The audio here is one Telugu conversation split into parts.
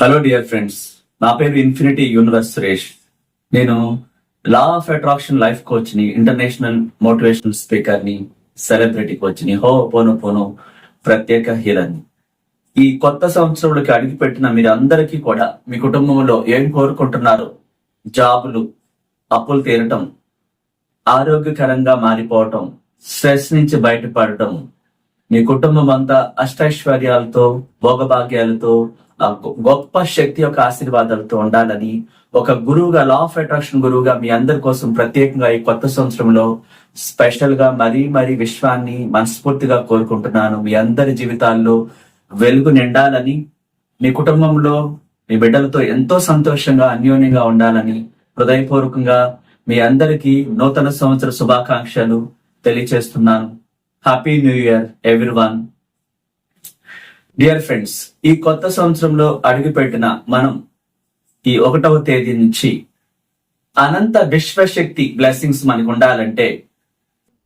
హలో డియర్ ఫ్రెండ్స్ నా పేరు ఇన్ఫినిటీ యూనివర్స్ సురేష్. నేను లా ఆఫ్ అట్రాక్షన్ లైఫ్ కోచ్ని ఇంటర్నేషనల్ మోటివేషనల్ స్పీకర్ని సెలబ్రిటీ కోచ్ని హో పోను పోను ప్రత్యేక హీరోని. ఈ కొత్త సంవత్సరంలోకి అడుగుపెట్టిన మీరందరికీ కూడా మీ కుటుంబంలో ఏం కోరుకుంటున్నారు? జాబులు అప్పులు తీరటం ఆరోగ్యకరంగా మారిపోవటం స్ట్రెస్ నుంచి బయటపడటం మీ కుటుంబం అంతా అష్టైశ్వర్యాలతో భోగభాగ్యాలతో గొప్ప శక్తి యొక్క ఆశీర్వాదాలతో ఉండాలని ఒక గురువుగా లా ఆఫ్ అట్రాక్షన్ గురువుగా మీ అందరి కోసం ప్రత్యేకంగా ఈ కొత్త సంవత్సరంలో స్పెషల్గా మరీ మరీ విశ్వాన్ని మనస్ఫూర్తిగా కోరుకుంటున్నాను. మీ అందరి జీవితాల్లో వెలుగు నిండాలని మీ కుటుంబంలో మీ బిడ్డలతో ఎంతో సంతోషంగా అన్యోన్యంగా ఉండాలని హృదయపూర్వకంగా మీ అందరికీ నూతన సంవత్సర శుభాకాంక్షలు తెలియచేస్తున్నాను. Happy new year everyone dear friends ఈ కొత్త సంవత్సరంలో అడుగుపెట్టిన మనం ఈ ఒకటవ తేదీ నుంచి అనంత విశ్వశక్తి బ్లెస్సింగ్స్ మనకు ఉండాలంటే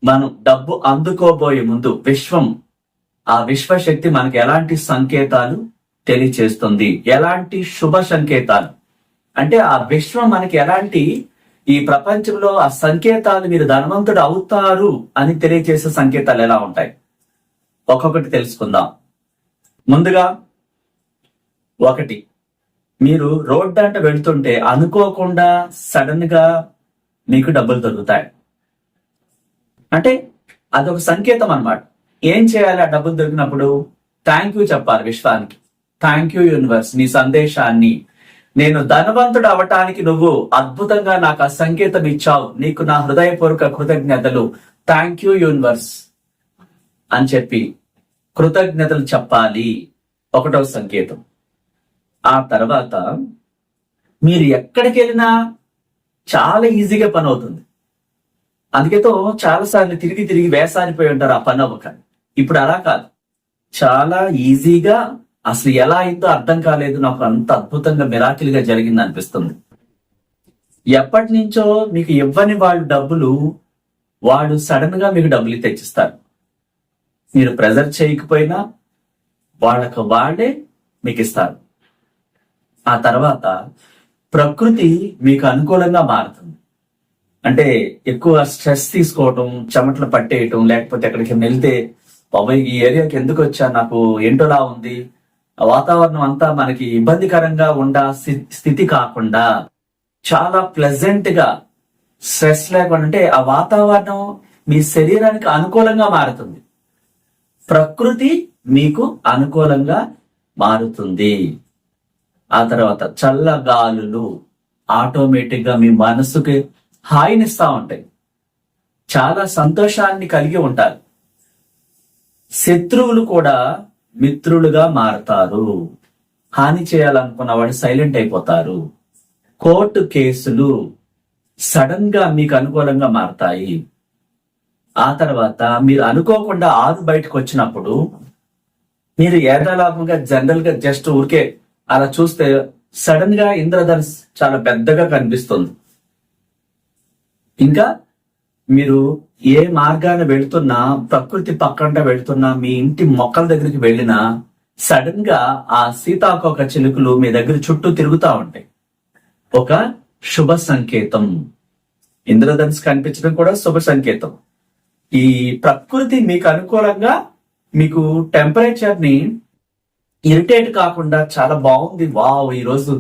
మనం డబ్బు అందుకోబోయే ముందు విశ్వం ఆ విశ్వశక్తి మనకు ఎలాంటి సంకేతాలు తెలియచేస్తుంది? ఎలాంటి శుభ సంకేతాలు? అంటే ఆ విశ్వం మనకి ఎలాంటి ఈ ప్రపంచంలో ఆ సంకేతాలు మీరు ధనవంతుడు అవుతారు అని తెలియజేసే సంకేతాలు ఎలా ఉంటాయి? ఒక్కొక్కటి తెలుసుకుందాం. ముందుగా ఒకటి. మీరు రోడ్ దాట వెళ్తుంటే అనుకోకుండా సడన్గా మీకు డబ్బులు దొరుకుతాయి. అంటే అదొక సంకేతం అన్నమాట. ఏం చేయాలి ఆ డబ్బులు దొరికినప్పుడు? థ్యాంక్ యూ చెప్పాలి విశ్వానికి. థ్యాంక్ యూ యూనివర్స్ నీ సందేశాన్ని. నేను ధనవంతుడు అవటానికి నువ్వు అద్భుతంగా నాకు ఆ సంకేతం ఇచ్చావు. నీకు నా హృదయపూర్వక కృతజ్ఞతలు. థ్యాంక్ యూ యూనివర్స్ అని చెప్పి కృతజ్ఞతలు చెప్పాలి. ఒకటవ సంకేతం. ఆ తర్వాత మీరు ఎక్కడికి వెళ్ళినా చాలా ఈజీగా పని అవుతుంది. అందుకేతో చాలా సార్లు తిరిగి తిరిగి వేసారిపోయి ఉంటారు ఆ పని అవ్వక ఇప్పుడు అలా కాదు. చాలా ఈజీగా అసలు ఎలా అయిందో అర్థం కాలేదు. నాకు అంత అద్భుతంగా మిరాకిల్గా జరిగింది అనిపిస్తుంది. ఎప్పటి నుంచో మీకు ఇవ్వని వాళ్ళు డబ్బులు వాళ్ళు సడన్గా మీకు డబ్బులు తెచ్చిస్తారు. మీరు ప్రెజర్ చేయకపోయినా వాళ్ళకు వాళ్ళే మీకు ఇస్తారు. ఆ తర్వాత ప్రకృతి మీకు అనుకూలంగా మారుతుంది. అంటే ఎక్కువ స్ట్రెస్ తీసుకోవటం చెమటలు పట్టేయటం లేకపోతే ఎక్కడికి వెళ్తే బాబాయ్ ఈ ఏరియాకి ఎందుకు వచ్చా నాకు ఏంటోలా ఉంది? ఆ వాతావరణం అంతా మనకి ఇబ్బందికరంగా ఉండా స్థితి కాకుండా. చాలా ప్లెజెంట్గా స్ట్రెస్ లేకుండా అంటే ఆ వాతావరణం మీ శరీరానికి అనుకూలంగా మారుతుంది. ప్రకృతి మీకు అనుకూలంగా మారుతుంది. ఆ తర్వాత చల్ల గాలులు ఆటోమేటిక్గా మీ మనసుకి హాయినిస్తా ఉంటాయి. చాలా సంతోషాన్ని కలిగి ఉంటారు. శత్రువులు కూడా మిత్రులుగా మారతారు. హాని చేయాలనుకున్న వాడు సైలెంట్ అయిపోతారు. కోర్టు కేసులు సడన్గా మీకు అనుకూలంగా మారతాయి. ఆ తర్వాత మీరు అనుకోకుండా ఆరు బయటకు వచ్చినప్పుడు మీరు ఏదాలాభంగా జనరల్గా జస్ట్ ఊరికే అలా చూస్తే సడన్గా ఇంద్రధనుస్ చాలా పెద్దగా కనిపిస్తుంది. ఇంకా మీరు ఏ మార్గాన వెళ్తున్నా ప్రకృతి పక్కన వెళ్తున్నా మీ ఇంటి మొక్కల దగ్గరికి వెళ్ళినా సడన్గా ఆ సీతాకోక చిలుకలు మీ దగ్గర చుట్టూ తిరుగుతా ఉంటాయి. ఒక శుభ సంకేతం. ఇంద్రధనుస్ కనిపించడం కూడా శుభ సంకేతం. ఈ ప్రకృతి మీకు అనుకూలంగా మీకు టెంపరేచర్ని ఇరిటేట్ కాకుండా చాలా బాగుంది. వావ్ ఈ రోజు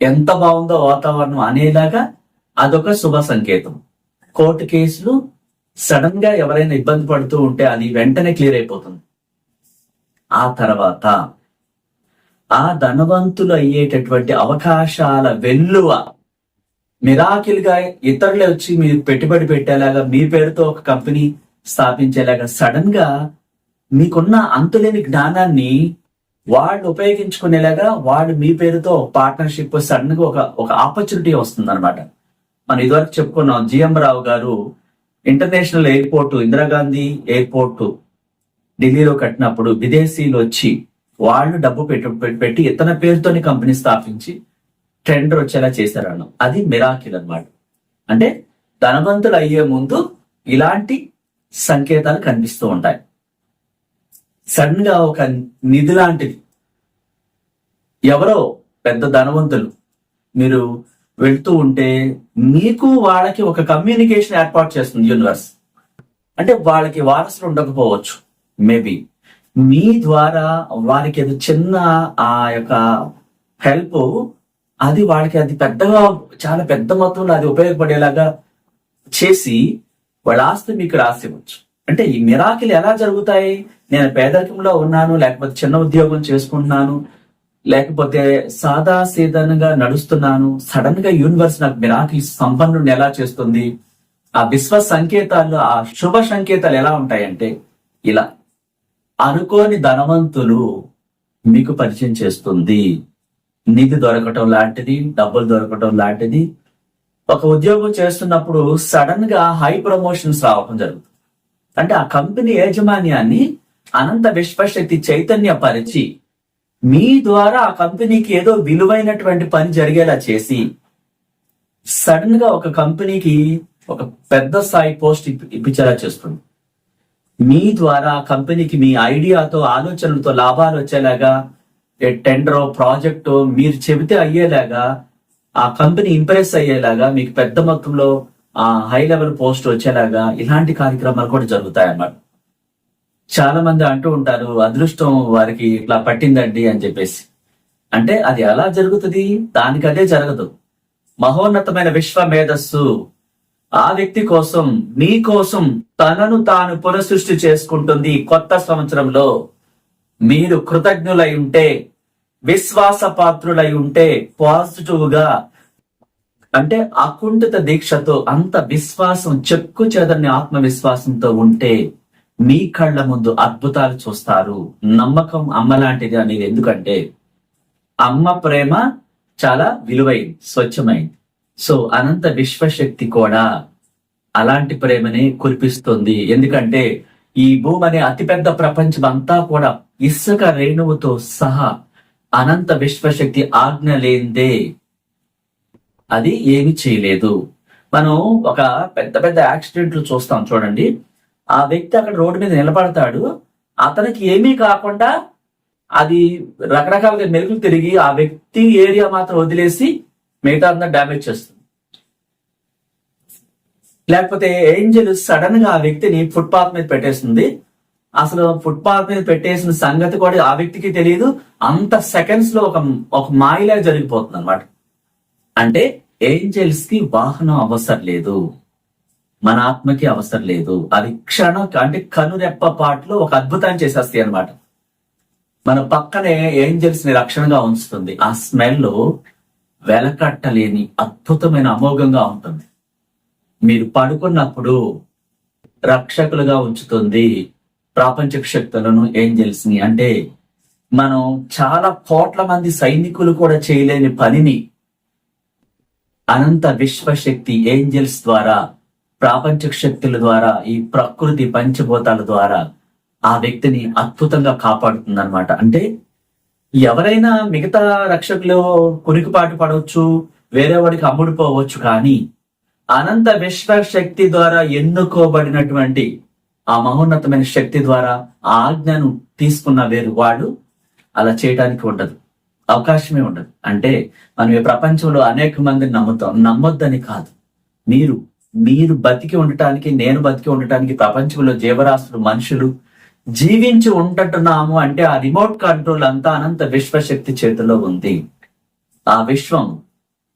ఎంత బాగుందో వాతావరణం అనేలాగా అదొక శుభ సంకేతం. కోర్టు కేసులు సడన్గా ఎవరైనా ఇబ్బంది పడుతూ ఉంటే అది వెంటనే క్లియర్ అయిపోతుంది. ఆ తర్వాత ఆ ధనవంతులు అయ్యేటటువంటి అవకాశాల వెల్లువ మిరాకిల్గా ఇతరులు వచ్చి మీరు పెట్టుబడి పెట్టేలాగా మీ పేరుతో ఒక కంపెనీ స్థాపించేలాగా సడన్గా మీకున్న అంతులేని జ్ఞానాన్ని వాళ్ళు ఉపయోగించుకునేలాగా వాళ్ళు మీ పేరుతో పార్ట్నర్షిప్ సడన్గా ఒక ఒక ఆపర్చునిటీ వస్తుంది అనమాట మనం ఇదివరకు చెప్పుకున్నాం జిఎం రావు గారు ఇంటర్నేషనల్ ఎయిర్పోర్ట్ ఇందిరాగాంధీ ఎయిర్పోర్ట్ ఢిల్లీలో కట్టినప్పుడు విదేశీయులు వచ్చి వాళ్ళు డబ్బు పెట్టు పెట్టి ఇతన పేరుతోని కంపెనీ స్థాపించి టెండర్ వచ్చేలా చేశారన్న అది మిరాకిల్ అనమాట అంటే ధనవంతులు అయ్యే ముందు ఇలాంటి సంకేతాలు కనిపిస్తూ ఉంటాయి. సడన్గా ఒక నిధి లాంటిది. ఎవరో పెద్ద ధనవంతులు. మీరు వెళ్తూ ఉంటే మీకు వాళ్ళకి ఒక కమ్యూనికేషన్ ఏర్పాటు చేస్తుంది యూనివర్స్. అంటే వాళ్ళకి వారసులు ఉండకపోవచ్చు. మేబీ. మీ ద్వారా వారికి అది చిన్న ఆ యొక్క హెల్ప్ అది వాళ్ళకి అది పెద్దగా చాలా పెద్ద మొత్తంలో అది ఉపయోగపడేలాగా చేసి వాళ్ళ ఆస్తి మీకు రాసివ్వచ్చు అంటే ఈ మిరాకిల్ ఎలా జరుగుతాయి? నేను పేదరికంలో ఉన్నాను లేకపోతే చిన్న ఉద్యోగం చేసుకుంటున్నాను లేకపోతే సాదా సీదనగా నడుస్తున్నాను సడన్గా యూనివర్స్ నాకు మిరాకిల్ సంపన్నుడిని ఎలా చేస్తుంది? ఆ విశ్వ సంకేతాలు ఆ శుభ సంకేతాలు ఎలా ఉంటాయంటే ఇలా అనుకోని ధనవంతులు మీకు పరిచయం చేస్తుంది. నిధి దొరకటం లాంటిది డబ్బులు దొరకటం లాంటిది ఒక ఉద్యోగం చేస్తున్నప్పుడు సడన్గా హై ప్రమోషన్స్ రావడం జరుగుతుంది. అంటే ఆ కంపెనీ యాజమాన్యాన్ని అనంత విశ్వశక్తి చైతన్య పరిచి మీ ద్వారా ఆ కంపెనీకి ఏదో విలువైనటువంటి పని జరిగేలా చేసి సడన్గా ఒక కంపెనీకి ఒక పెద్ద స్థాయి పోస్ట్ ఇప్పి- ఇప్పించేలా చేస్తుంది. మీ ద్వారా ఆ కంపెనీకి మీ ఐడియాతో ఆలోచనలతో లాభాలు వచ్చేలాగా టెండర్ ప్రాజెక్టు మీరు చెబితే అయ్యేలాగా ఆ కంపెనీ ఇంప్రెస్ అయ్యేలాగా మీకు పెద్ద మొత్తంలో ఆ హై లెవెల్ పోస్ట్ వచ్చేలాగా ఇలాంటి కార్యక్రమాలు కూడా జరుగుతాయి అన్నమాట చాలా మంది అంటూ ఉంటారు అదృష్టం వారికి ఇట్లా పట్టిందండి అని చెప్పేసి. అంటే అది ఎలా జరుగుతుంది? దానికి అదే జరగదు. మహోన్నతమైన విశ్వ మేధస్సు. ఆ వ్యక్తి కోసం మీ కోసం తనను తాను పునఃసృష్టి చేసుకుంటుంది కొత్త సంవత్సరంలో. మీరు కృతజ్ఞులై ఉంటే విశ్వాస పాత్రులై ఉంటే పాజిటివ్గా అంటే అకుంఠిత దీక్షతో అంత విశ్వాసం చెక్కు చెదరని ఆత్మవిశ్వాసంతో ఉంటే మీ కళ్ళ ముందు అద్భుతాలు చూస్తారు. నమ్మకం అమ్మ లాంటిది అనేది ఎందుకంటే అమ్మ ప్రేమ చాలా విలువైంది స్వచ్ఛమైంది. సో అనంత విశ్వశక్తి కూడా అలాంటి ప్రేమని కురిపిస్తుంది. ఎందుకంటే ఈ భూమి అనే అతిపెద్ద ప్రపంచం అంతా కూడా ఇసుక రేణువుతో సహా అనంత విశ్వశక్తి ఆజ్ఞ లేందే అది ఏమి చేయలేదు. మనం ఒక పెద్ద పెద్ద యాక్సిడెంట్లు చూస్తాం చూడండి. ఆ వ్యక్తి అక్కడ రోడ్డు మీద నిలబడతాడు. అతనికి ఏమీ కాకుండా అది రకరకాలుగా మెరుగులు తిరిగి ఆ వ్యక్తి ఏరియా మాత్రం వదిలేసి మిగతా అంతా డ్యామేజ్ చేస్తుంది. లేకపోతే ఏంజల్ సడన్గా ఆ వ్యక్తిని ఫుట్పాత్ మీద పెట్టేస్తుంది. అసలు ఫుట్పాత్ మీద పెట్టేసిన సంగతి కూడా ఆ వ్యక్తికి తెలియదు అంత సెకండ్స్లో ఒక ఒక మాయలా జరిగిపోతుంది అనమాట అంటే ఏంజల్స్కి వాహనం అవసరం లేదు. మన ఆత్మకి అవసరం లేదు. అది క్షణం అంటే కనురెప్ప పాటలో ఒక అద్భుతాన్ని చేసేస్తాయి అనమాట మన పక్కనే ఏంజల్స్ని రక్షణగా ఉంచుతుంది. ఆ స్మెల్ వెలకట్టలేని అద్భుతమైన అమోఘంగా ఉంటుంది. మీరు పడుకున్నప్పుడు రక్షకులుగా ఉంచుతుంది. ప్రాపంచక శక్తులను ఏంజల్స్ని అంటే మనం చాలా కోట్ల మంది సైనికులు కూడా చేయలేని పనిని అనంత విశ్వశక్తి ఏంజల్స్ ద్వారా ప్రాపంచ శక్తుల ద్వారా ఈ ప్రకృతి పంచభూతాల ద్వారా ఆ వ్యక్తిని అద్భుతంగా కాపాడుతుంది అనమాట అంటే ఎవరైనా మిగతా రక్షకులు కురికిపాటు పడవచ్చు వేరే వాడికి అమ్ముడుపోవచ్చు కానీ అనంత విశ్వశక్తి ద్వారా ఎన్నుకోబడినటువంటి ఆ మహోన్నతమైన శక్తి ద్వారా ఆ ఆజ్ఞను తీసుకున్న వేరు వాడు అలా చేయడానికి ఉండదు. అవకాశమే ఉండదు. అంటే మనం ఈ ప్రపంచంలో అనేక మందిని నమ్ముతాం. నమ్మొద్దని కాదు. మీరు మీరు బతికి ఉండటానికి నేను బతికి ఉండటానికి ప్రపంచంలో జీవరాశులు మనుషులు జీవించి ఉంటున్నాము అంటే ఆ రిమోట్ కంట్రోల్ అంతా అనంత విశ్వశక్తి చేతిలో ఉంది. ఆ విశ్వం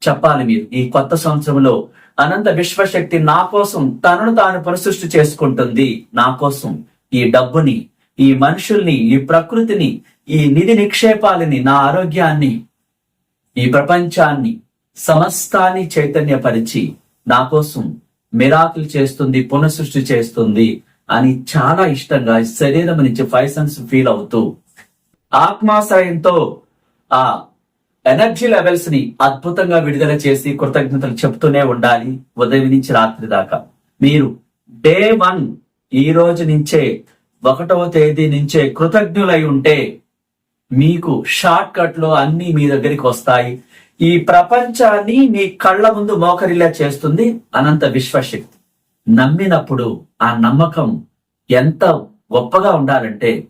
చెప్పాలి మీరు. ఈ కొత్త సంవత్సరంలో అనంత విశ్వశక్తి నా కోసం తనను తాను పరిసృష్టి చేసుకుంటుంది. నా కోసం ఈ డబ్బుని ఈ మనుషుల్ని ఈ ప్రకృతిని ఈ నిధి నిక్షేపాలని నా ఆరోగ్యాన్ని ఈ ప్రపంచాన్ని సమస్తాన్ని చైతన్యపరిచి నా కోసం మిరాకులు చేస్తుంది పునఃసృష్టి చేస్తుంది అని చాలా ఇష్టంగా శరీరం నుంచి ఫైసన్స్ ఫీల్ అవుతూ ఆత్మాశ్రయంతో ఆ ఎనర్జీ లెవెల్స్ని అద్భుతంగా విడుదల చేసి కృతజ్ఞతలు చెప్తూనే ఉండాలి. ఉదయం నుంచి రాత్రి దాకా. మీరు డే వన్ ఈ రోజు నుంచే ఒకటవ తేదీ నుంచే కృతజ్ఞులై ఉంటే మీకు షార్ట్ కట్లో అన్ని మీ దగ్గరికి వస్తాయి. ఈ ప్రపంచాన్ని మీ కళ్ళ ముందు మోకరిలా చేస్తుంది అనంత విశ్వశక్తి. నమ్మినప్పుడు ఆ నమ్మకం ఎంత గొప్పగా ఉండాలంటే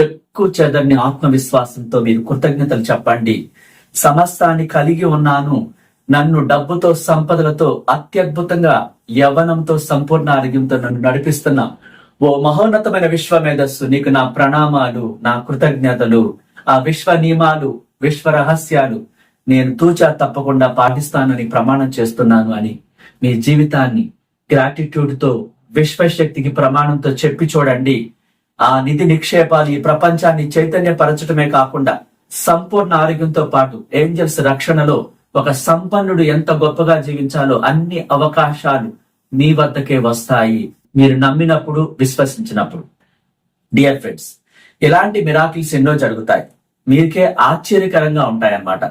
చెక్కు చెదర్ని ఆత్మవిశ్వాసంతో మీరు కృతజ్ఞతలు చెప్పండి. సమస్తాన్ని కలిగి ఉన్నాను. నన్ను డబ్బుతో సంపదలతో అత్యద్భుతంగా యవనంతో సంపూర్ణ ఆరోగ్యంతో నన్ను నడిపిస్తున్నా ఓ మహోన్నతమైన విశ్వ మేధస్సు నీకు నా ప్రణామాలు నా కృతజ్ఞతలు ఆ విశ్వ నియమాలు విశ్వ రహస్యాలు నేను తూచా తప్పకుండా పాటిస్తానని ప్రమాణం చేస్తున్నాను అని మీ జీవితాన్ని గ్రాటిట్యూడ్తో విశ్వశక్తికి ప్రమాణంతో చెప్పి చూడండి. ఆ నిధి నిక్షేపాలు ఈ ప్రపంచాన్ని చైతన్యపరచడమే కాకుండా సంపూర్ణ ఆరోగ్యంతో పాటు ఏంజల్స్ రక్షణలో ఒక సంపన్నుడు ఎంత గొప్పగా జీవించాలో అన్ని అవకాశాలు మీ వద్దకే వస్తాయి. మీరు నమ్మినప్పుడు విశ్వసించినప్పుడు. డియర్ ఫ్రెండ్స్ ఇలాంటి మిరాకిల్స్ ఎన్నో జరుగుతాయి. మీకే ఆశ్చర్యకరంగా ఉంటాయన్నమాట.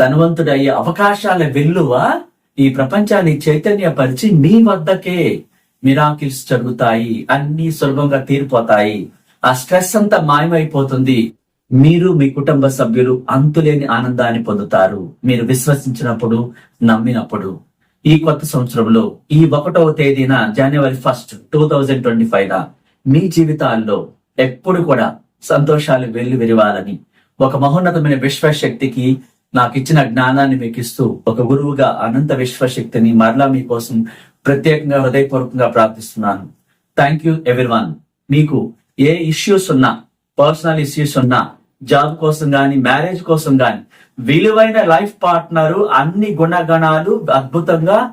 ధనవంతుడయ్యే అవకాశాల వెల్లువ ఈ ప్రపంచాన్ని చైతన్యపరిచి మీ వద్దకే మిరాకిల్స్ జరుగుతాయి. అన్ని సులభంగా తీరిపోతాయి. ఆ స్ట్రెస్ అంతా మాయమైపోతుంది. మీరు మీ కుటుంబ సభ్యులు అంతులేని ఆనందాన్ని పొందుతారు. మీరు విశ్వసించినప్పుడు నమ్మినప్పుడు. ఈ కొత్త సంవత్సరంలో ఈ ఒకటవ తేదీన January first two thousand twenty five మీ జీవితాల్లో ఎప్పుడు కూడా సంతోషాలు వెళ్ళి విరివాలని ఒక మహోన్నతమైన విశ్వశక్తికి నాకు ఇచ్చిన జ్ఞానాన్ని మీకు ఇస్తూ ఒక గురువుగా అనంత విశ్వశక్తిని మరలా మీకోసం ప్రత్యేకంగా హృదయపూర్వకంగా ప్రార్థిస్తున్నాను. థ్యాంక్ యూ ఎవ్రీవన్ మీకు ఏ ఇష్యూస్ ఉన్నా పర్సనల్ ఇష్యూస్ ఉన్నా జాబ్ కోసం కానీ మ్యారేజ్ కోసం కానీ విలువైన లైఫ్ పార్ట్నర్ అన్ని గుణగణాలు అద్భుతంగా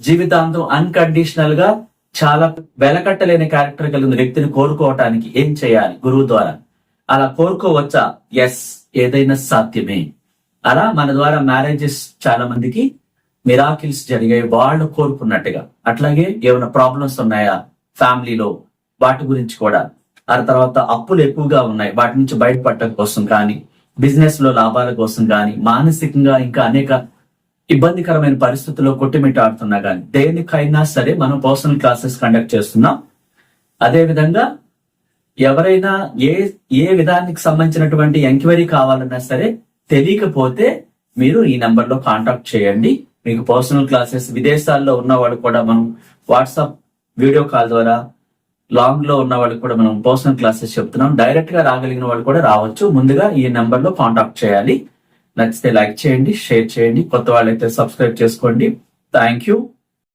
జీవితాంతం అన్కండిషనల్గా చాలా వెలకట్టలేని క్యారెక్టర్ కలిగిన వ్యక్తిని కోరుకోవటానికి ఏం చేయాలి గురువు ద్వారా? అలా కోరుకోవచ్చా? ఎస్ ఏదైనా సాధ్యమే. అలా మన ద్వారా మ్యారేజెస్ చాలా మందికి మిరాకిల్స్ జరిగాయి వాళ్ళు కోరుకున్నట్టుగా. అట్లాగే ఏమైనా ప్రాబ్లమ్స్ ఉన్నాయా? ఫ్యామిలీలో వాటి గురించి కూడా. ఆ తర్వాత అప్పులు ఎక్కువగా ఉన్నాయి. వాటి నుంచి బయటపడటం కోసం కానీ బిజినెస్లో లాభాల కోసం కానీ మానసికంగా ఇంకా అనేక ఇబ్బందికరమైన పరిస్థితుల్లో కొట్టిమిట్టాడుతున్నా కానీ దేనికైనా సరే మనం పర్సనల్ క్లాసెస్ కండక్ట్ చేస్తున్నాం. అదే విధంగా ఎవరైనా ఏ ఏ విధానికి సంబంధించినటువంటి ఎంక్వైరీ కావాలన్నా సరే తెలియకపోతే మీరు ఈ నెంబర్లో కాంటాక్ట్ చేయండి. మీకు పర్సనల్ క్లాసెస్ విదేశాల్లో ఉన్నవాడు కూడా మనం వాట్సాప్ వీడియో కాల్ ద్వారా లాంగ్లో ఉన్న వాళ్ళకి కూడా మనం పర్సనల్ క్లాసెస్ చెప్తున్నాం. డైరెక్ట్గా రాగలిగిన వాళ్ళు కూడా రావచ్చు. ముందుగా ఈ నెంబర్లో కాంటాక్ట్ చేయాలి. నచ్చితే లైక్ చేయండి షేర్ చేయండి. కొత్త వాళ్ళైతే సబ్స్క్రైబ్ చేసుకోండి. Thank you